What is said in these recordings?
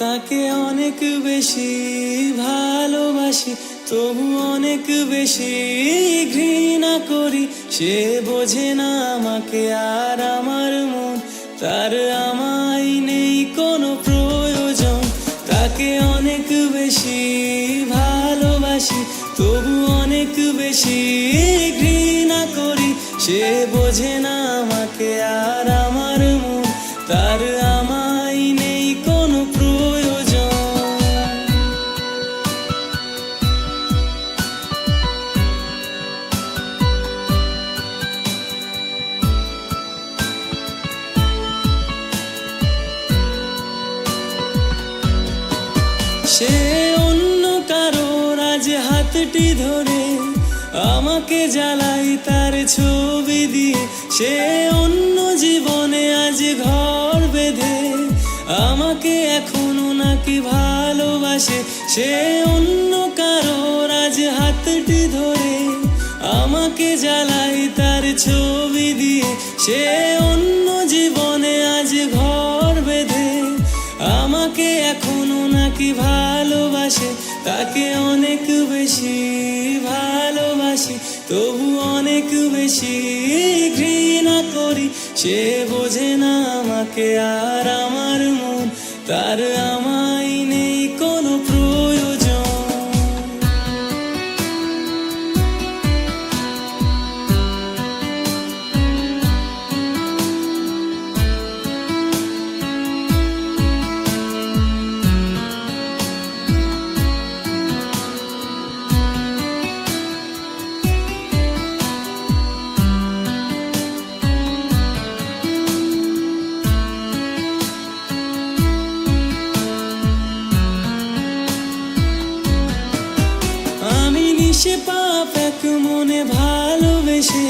তাকে অনেক বেশি ভালোবাসি, তবু অনেক বেশি ঘৃণা করি। সে বোঝে না আমাকে আর আমার মন, তার আমায় নেই কোনো প্রয়োজন। তাকে অনেক বেশি ভালোবাসি, তবু অনেক বেশি ঘৃণা করি। সে বোঝে না আমাকে আর আমার মন, তার সে অন্য কারোর আজ হাতটি ধরে আমাকে জ্বালাই তার ছবি দিয়ে। সে অন্য জীবনে আজ ঘর বেঁধে আমাকে এখনও নাকি ভালোবাসে। সে অন্য কারোর আজ হাতটি ধরে আমাকে জ্বালাই তার ছবি দিয়ে। সে অন্য জীবনে আজ ঘর বেঁধে আমাকে এখনও নাকি ভালোবাসে, তাকে অনেক বেশি ভালোবাসি, তবু অনেক বেশি ঘৃণা করি। সে বোঝে না আমাকে আর আমার মন, তার আমায় নিশে পাপ এক মনে ভালোবেসে,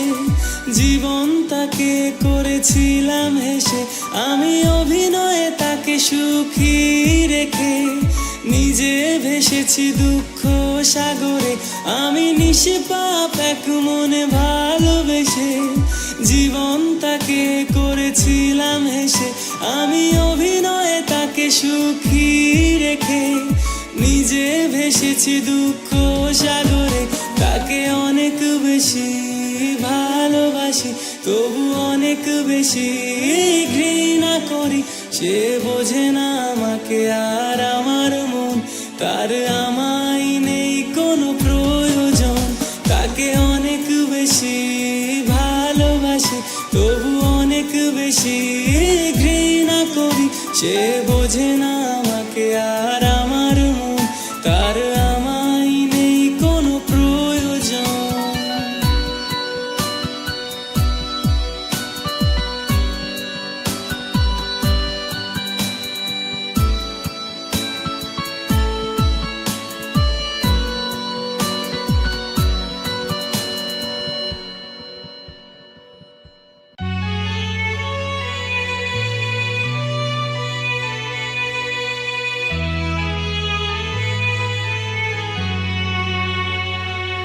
জীবন তাকে করেছিলাম হেসে। আমি অভিনয়ে তাকে সুখী রেখে, নিজে ভেসেছি দুঃখ সাগরে। আমি নিশে পাপ এক মনে ভালোবেসে, জীবন তাকে করেছিলাম হেসে। আমি অভিনয়ে তাকে সুখী রেখে, নিজে ভেসেছি দুঃখ তাকে অনেক বেশি ভালোবাসি, তবু অনেক বেশি ঘৃণা করি। সে বোঝে না আমাকে আর আমার মন, তার আমায় নেই কোনো প্রয়োজন। তাকে অনেক বেশি ভালোবাসি, তবু অনেক বেশি ঘৃণা করি। সে বোঝে না